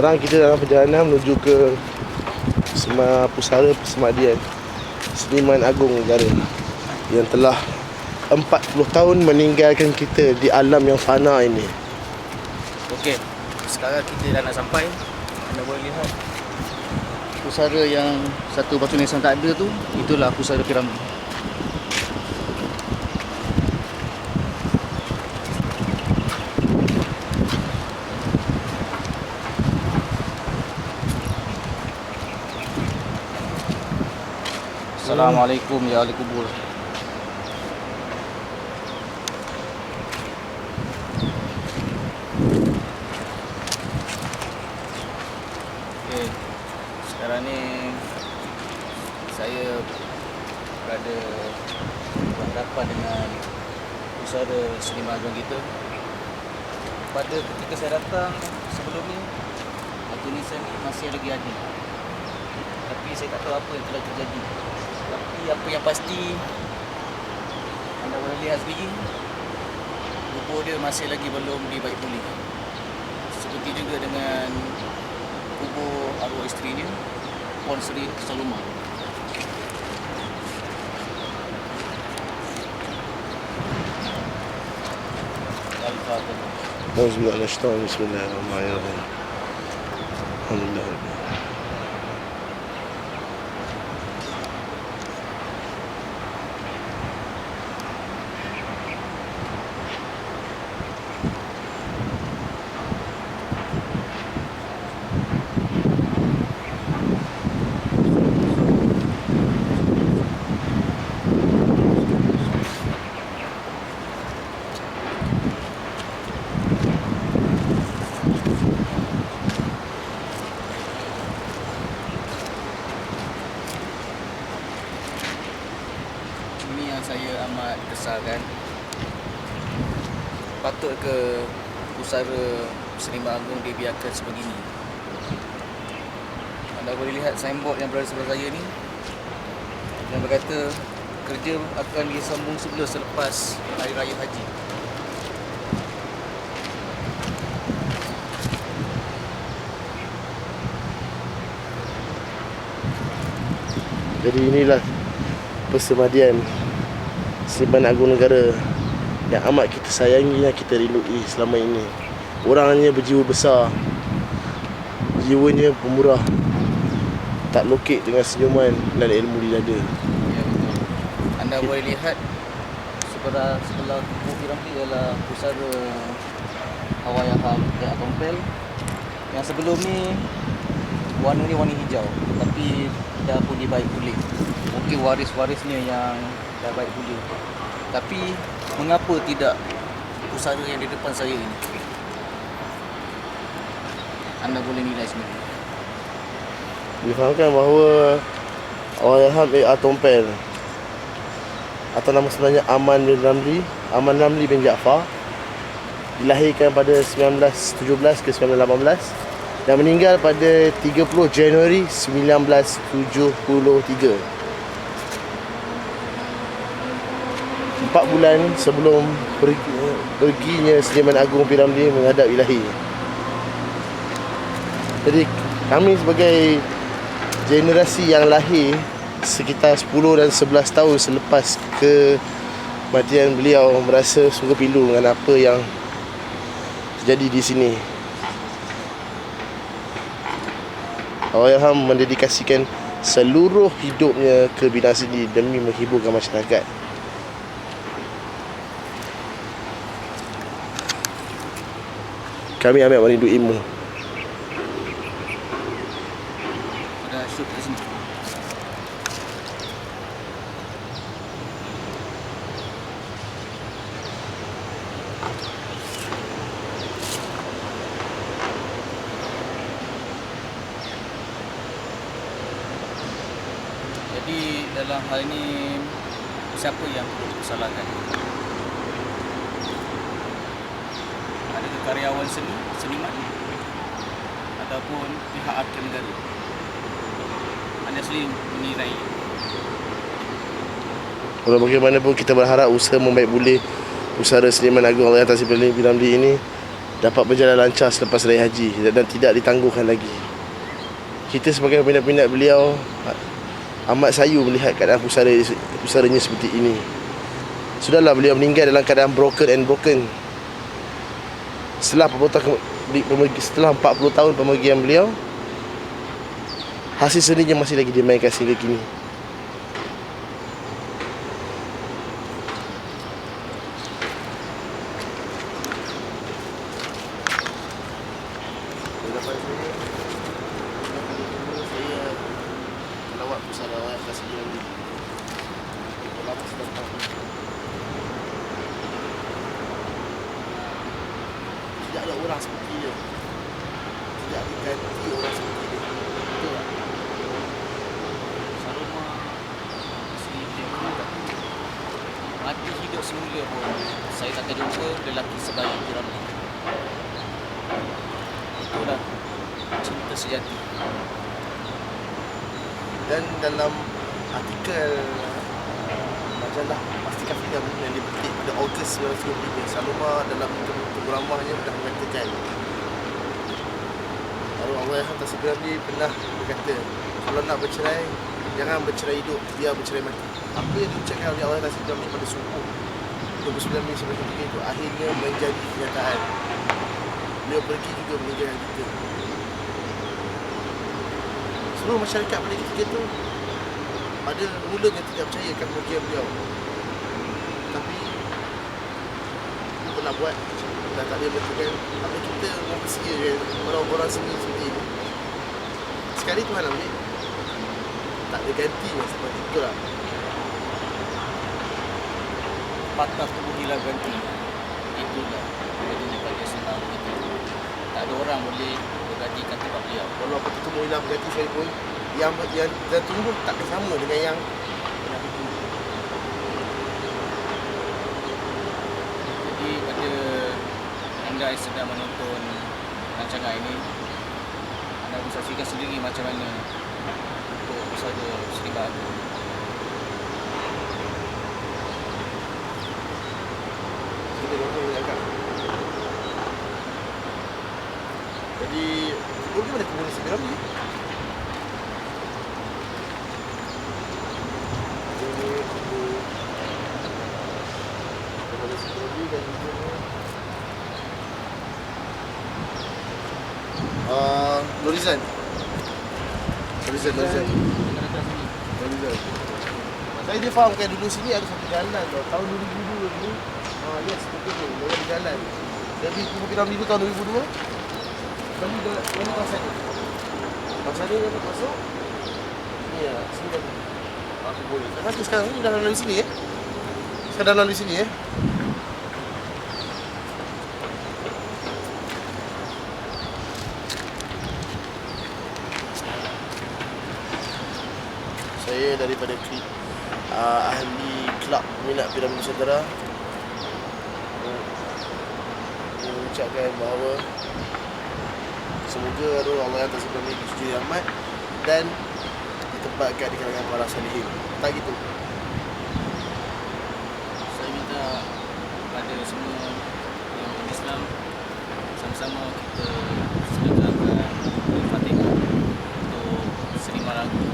Sekarang kita dalam perjalanan menuju ke Sema Pusara Persemadian Seniman Agung Negara Yang telah 40 tahun meninggalkan kita di alam yang fana ini Okey, sekarang kita dah nak sampai. Anda boleh lihat pusara yang satu batu nisan tak ada tu, itulah pusara piramid. Assalamualaikum ya ahli kubur. Okey. Sekarang ni saya berada berhadapan dengan pusara seniman agung kita. Pada ketika saya datang sebelum ni nisan ni masih lagi ada. Tapi saya tak tahu apa yang telah terjadi. Tapi apa yang pasti anda boleh lihat sendiri kubur dia masih lagi belum dibaik pulih. Seperti juga dengan kubur arwah isterinya Puan Seri Saluma. Al-Fatihah. أعوذ بالله من الشيطان بسم الله الرحمن الرحيم الحمد لله Saya amat kesalkan. Patut ke pusara Seniman Agung dibiarkan sebegini? Anda boleh lihat signboard yang berada sebelah saya ni yang berkata kerja akan disambung semula selepas Hari Raya Haji. Jadi inilah persemadian Seniman Agung Negara yang amat kita sayangi yang kita rindui selama ini. Orangnya berjiwa besar. Jiwanya pemurah. Tak lokek dengan senyuman dan ilmu di dada. Ya betul. Anda boleh lihat sebelah sebelah kubur piramid ialah pusara Hawaiaham dan Tompel. Yang sebelum ni warna ni warna hijau tapi dah pun dibaik pulih. Mungkin waris-warisnya yang dah baik pulih. Tapi mengapa tidak pusara yang di depan saya ini? Anda boleh nilai sendiri. Difahamkan bahawa Allahyarham A. Tompel atau nama sebenarnya Aman bin Ramli Aman Ramli bin Jaafar dilahirkan pada 1917 ke 1918 dan meninggal pada 30 Januari 1973 empat bulan sebelum pergi, perginya Seniman Agung P. Ramli menghadap ilahi jadi kami sebagai generasi yang lahir sekitar 10 dan 11 tahun selepas kematian beliau merasa sungguh pilu dengan apa yang terjadi di sini. Allahyarham mendedikasikan seluruh hidupnya ke bidang seni demi menghiburkan masyarakat. Kami ambil merindu ilmu. Jadi dalam hal ini siapa yang disalahkan? Karyawan seni, seniman ataupun pihak arti negara? Anda sendiri menilai Walau bagaimanapun kita berharap usaha membaik boleh Pusara Seniman Agung Allah Atas Ibrahim Ramli ini dapat berjalan lancar selepas raya haji dan, tidak ditangguhkan lagi. Kita sebagai peminat-peminat beliau amat sayu melihat keadaan pusara pusaranya seperti ini. Sudahlah beliau meninggal dalam keadaan broken and broken. Setelah 40 tahun ke- di- pemergi- setelah 40 tahun pemergian beliau hasil seninya masih lagi dimainkan sehingga kini. Hadapan saya saya melawat pusara yang kasih dia ni. Lama sudah tahu. Tidak ada orang seperti dia. Tidak diganti orang seperti dia. Betul tak? Saloma si mati hidup semula pun saya tak jumpa lelaki sebaik ni. Itulah cinta sejati. Dan dalam artikel majalah Pastikan Film yang dipetik pada Ogos 1995 Saloma dalam interview ramahnya pernah mengatakan Lalu Allah yang segera ni pernah berkata Kalau nak bercerai Jangan bercerai hidup Biar bercerai mati. Apa yang diucapkan oleh Allah atas segera ni pada subuh 29 Mei 1993 itu akhirnya menjadi kenyataan. Beliau pergi juga meninggalkan kita. Seluruh masyarakat pada ketika itu pada mulanya tidak percaya akan kemudian beliau tapi apa nak buat dah tak boleh betulkan apa kita manusia kan orang-orang seni seperti ini sekali Tuhan ambil tak ada gantinya seperti itu lah Patah tubuh hilang ganti. Itulah bedanya pada senang itu. Tak ada orang boleh bergantikan tempat beliau. walaupun kita mau hilang ganti sekalipun yang yang dan tumbuh tak sama dengan yang pernah tumbuh Jadi pada yang sedang menonton rancangan ini. Anda boleh saksikan sendiri macam mana untuk usaha Seri Bahagia. kita orang yang agak jadi kubur ni mana kubur ni sekarang ni ini kubur kubur sekarang ni dan juga Uh, Lorizan Lorizan, Lorizan Lorizan Saya dia fahamkan dulu sini ada satu jalan tau Tahun 2002 dulu Ah yes, betul tu. Dia jalan. Jadi Kubu Piramid tu tahun 2002. Kami dah kami kawasan ni. Kawasan ni dapat masuk. Ni ya, sini dah. Aku boleh. Tak sekarang ni dah lalu sini eh. Sekarang dah lalu sini eh. saya daripada uh, ahli klub minat Piramid Nusantara. Mengucapkan bahawa semoga roh Allah yang tersebut ini suci rahmat dan ditempatkan di kalangan para salihin. Tak gitu? Saya minta kepada semua yang Islam sama-sama kita sedekahkan Fatihah untuk Seri Malaguna